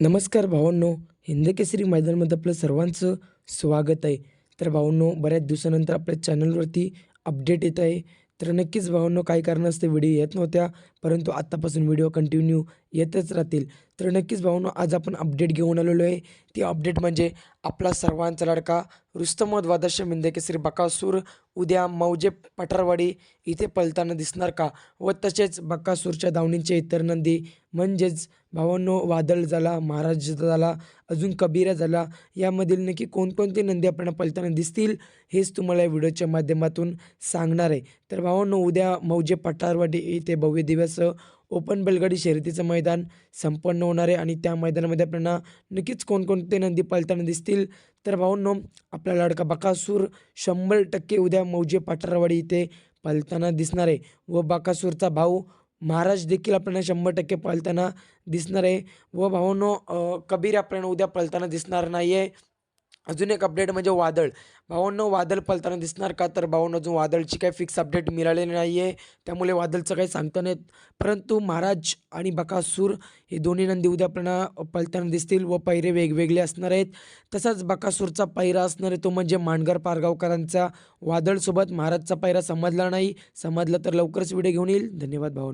नमस्कार भावांनो हिंदकेसरी मैदानमध्ये आपलं सर्वांचं स्वागत आहे. तर भावांनो बऱ्याच दिवसानंतर आपल्या चॅनलवरती अपडेट येत आहे. तर नक्कीच भावांनो काही कारणास्तव व्हिडिओ येत नव्हत्या परंतु आत्तापासून व्हिडिओ कंटिन्यू येतच राहतील. तर नक्कीच भावांनो आज आपण अपडेट घेऊन आलेलो आहे. ती अपडेट म्हणजे आपला सर्वांचा लाडका रुस्तम द्वादश मिंदके श्री बकासूर. उद्या मौजे पठारवाडी इथे पलताना दिसणार का? व तसेच बकासूरच्या दावणींचे इतर नंदी म्हणजेच भावांनो वादळ झाला महाराज झाला अजून कबीरा झाला यामधील नक्की कोणकोणते नंदी आपल्याला पलताना दिसतील हेच तुम्हाला या व्हिडिओच्या माध्यमातून सांगणार आहे. तर भावांनो उद्या मौजे पठारवाडी इथे भव्य दिवस ओपन बैलगाडी शर्यतीचं मैदान संपन्न होणार आहे आणि त्या मैदानामध्ये आपल्याला नक्कीच कोणकोणते नंदी पलताना दिसतील? तर भाऊंनो आपला लाडका बकासूर शंभर टक्के उद्या मौजे पाठारवाडी इथे पालताना दिसणार आहे. व बकासूरचा भाऊ महाराज देखील आपल्याला शंभर टक्के पळताना दिसणार आहे. व भावांनो कबीर आपल्याला उद्या पळताना दिसणार नाही आहे अजून एक अपडेट म्हणजे वादळ. भावांनो वादळ पलताना दिसणार का? तर भावांना अजून वादळची काही फिक्स अपडेट मिळालेली नाही आहे त्यामुळे वादळचं काही सांगता नाहीत. परंतु महाराज आणि बकासूर हे दोन्ही नंदी उद्या आपल्याला दिसतील व पैरे वेगवेगळे असणार आहेत. तसाच बकासूरचा पैरा असणार आहे तो म्हणजे मांडगर पारगावकरांचा. वादळसोबत महाराजचा पैरा समजला नाही. समजला तर लवकरच व्हिडिओ घेऊन येईल. धन्यवाद भाऊ